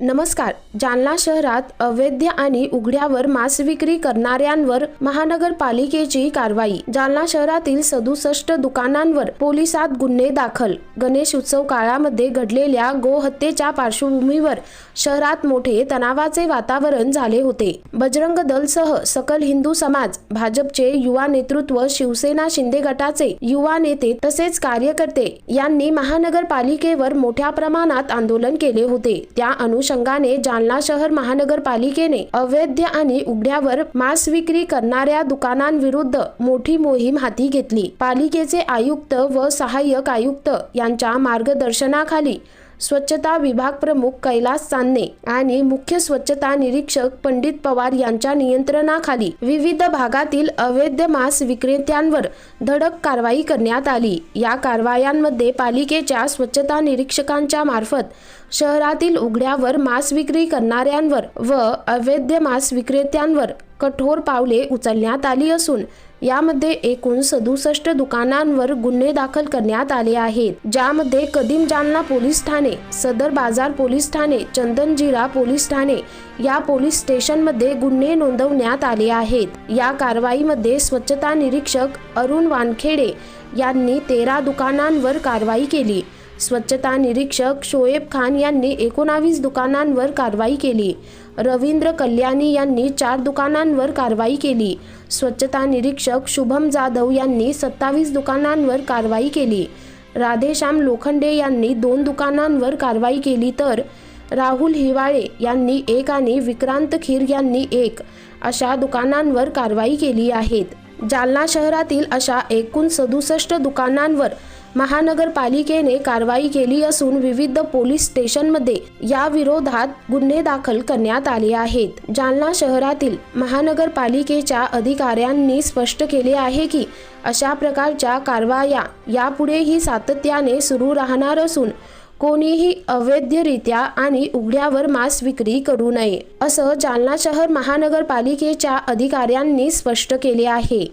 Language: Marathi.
नमस्कार. जालना शहरात अवैध आणि उघड्यावर मांस विक्री करणाऱ्यांवर महानगरपालिकेची कारवाई. जालना शहरातील सदुसष्ट दुकानांवर पोलिसात गुन्हे दाखल. गणेश उत्सव काळामध्ये घडलेल्या गोहत्येच्या पार्श्वभूमीवर शहरात मोठे तणावाचे वातावरण झाले होते. बजरंग दलसह सकल हिंदू समाज भाजपचे युवा नेतृत्व शिवसेना शिंदे गटाचे युवा नेते तसेच कार्यकर्ते यांनी महानगरपालिकेवर मोठ्या प्रमाणात आंदोलन केले होते. त्या अनुषंगाने जालना शहर महानगरपालिकेने अवैध आणि उघड्यावर मांस विक्री करणाऱ्या दुकानांविरुद्ध मोठी मोहीम हाती घेतली. पालिकेचे आयुक्त व सहाय्यक आयुक्त यांच्या मार्गदर्शनाखाली स्वच्छता विभाग प्रमुख कैलास चांदणे आणि मुख्य स्वच्छता निरीक्षक पंडित पवार यांच्या नियंत्रणाखाली विविध भागातील अवैध मांस विक्रेत्यांवर धडक कारवाई करण्यात आली. या कारवायांमध्ये पालिकेच्या स्वच्छता निरीक्षकांच्या मार्फत शहरातील उघड्यावर मांस विक्री करणाऱ्यांवर व अवैध मांस विक्रेत्यांवर कठोर पावले उचलण्यात आली असून यामध्ये एकूण सदुसष्ट दुकानांवर गुन्हे दाखल करण्यात आले आहेत ज्यामध्ये कदीम जालना पोलीस ठाणे सदर बाजार पोलीस ठाणे चंदनजिरा पोलीस ठाणे या पोलीस स्टेशनमध्ये गुन्हे नोंदवण्यात आले आहेत. या कारवाईमध्ये स्वच्छता निरीक्षक अरुण वानखेडे यांनी तेरा दुकानांवर कारवाई केली. स्वच्छता निरीक्षक शोएब खान यांनी एकोणावीस दुकानांवर कारवाई केली. रवींद्र कल्याणी यांनी चार दुकानांवर कारवाई केली. स्वच्छता निरीक्षक शुभम जाधव यांनी सत्तावीस दुकानांवर कारवाई केली. राधेश्याम लोखंडे यांनी दोन दुकानांवर कारवाई केली तर राहुल हिवाळे यांनी एक आणि विक्रांत खीर यांनी एक अशा दुकानांवर कारवाई केली आहेत जालना शहरातील अशा एकूण सदुसष्ट दुकानांवर महानगरपालिकेने कारवाई केली असून विविध पोलीस स्टेशनमध्ये या विरोधात गुन्हे दाखल करण्यात आले आहेत. जालना शहरातील महानगरपालिकेच्या अधिकाऱ्यांनी स्पष्ट केले आहे की अशा प्रकारच्या कारवाया यापुढेही सातत्याने सुरू राहणार असून कोणीही अवैधरित्या आणि उघड्यावर मांस विक्री करू नये असं जालना शहर महानगरपालिकेच्या अधिकाऱ्यांनी स्पष्ट केले आहे.